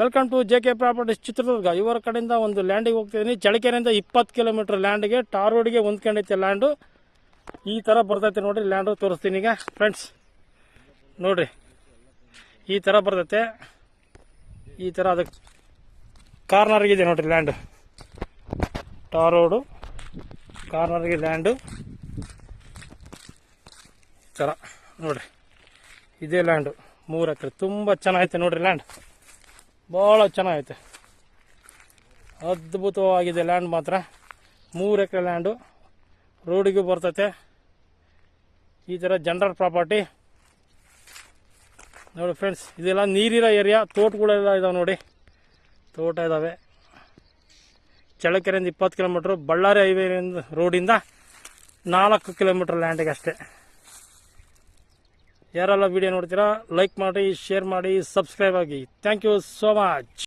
Welcome to J K properties Chitradurga ಇವರ ಕಡೆಯಿಂದ ಒಂದು ಲ್ಯಾಂಡಿಗೆ ಹೋಗ್ತಿದ್ದೀನಿ ಚಳಕೆರೆಯಿಂದ ಇಪ್ಪತ್ತು ಕಿಲೋಮೀಟರ್ ಲ್ಯಾಂಡ್ಗೆ ಟಾರ್ ರೋಡ್ಗೆ ಹೊಂದ್ಕೊಂಡೈತೆ ಲ್ಯಾಂಡು ಈ ಥರ ಬರ್ತೈತೆ ನೋಡ್ರಿ ಲ್ಯಾಂಡು ತೋರಿಸ್ತೀನಿ ಈಗ. ಫ್ರೆಂಡ್ಸ್ ನೋಡ್ರಿ. ಈ ಥರ ಬರ್ತೈತೆ. ಈ ಥರ ಅದಕ್ಕೆ ಕಾರ್ನರ್ಗಿದೆ ನೋಡ್ರಿ ಲ್ಯಾಂಡು ಟಾರ್ ರೋಡು ಕಾರ್ನರ್ಗೆ ಲ್ಯಾಂಡು ಥರ ನೋಡ್ರಿ. ಇದೇ ಲ್ಯಾಂಡು ಮೂರು ಎಕರೆ. ತುಂಬ ಚೆನ್ನಾಗೈತೆ ನೋಡ್ರಿ ಲ್ಯಾಂಡ್ ಭಾಳ ಚೆನ್ನಾಗೈತೆ. ಅದ್ಭುತವಾಗಿದೆ ಲ್ಯಾಂಡ್ ಮಾತ್ರ. ಮೂರು ಎಕರೆ ಲ್ಯಾಂಡು ರೋಡಿಗೂ ಬರ್ತೈತೆ. ಈ ಥರ ಜನರಲ್ ಪ್ರಾಪರ್ಟಿ ನೋಡಿ ಫ್ರೆಂಡ್ಸ್ ಇದೆಲ್ಲ ನೀರಿರೋ ಏರಿಯಾ ತೋಟಗಳೆಲ್ಲ ಇದಾವೆ ನೋಡಿ. ತೋಟ ಇದ್ದಾವೆ ಚಳ್ಳಕೆರೆಯಿಂದ ಇಪ್ಪತ್ತು ಕಿಲೋಮೀಟ್ರ್ ಬಳ್ಳಾರಿ ಹೈವೇ ರೋಡಿಂದ ನಾಲ್ಕು ಕಿಲೋಮೀಟ್ರ್ ಲ್ಯಾಂಡಿಗೆ ಅಷ್ಟೇ. ಯಾರೆಲ್ಲ ವಿಡಿಯೋ ನೋಡ್ತೀರಾ ಲೈಕ್ ಮಾಡಿ ಶೇರ್ ಮಾಡಿ ಸಬ್ಸ್ಕ್ರೈಬ್ ಆಗಿ. Thank you so much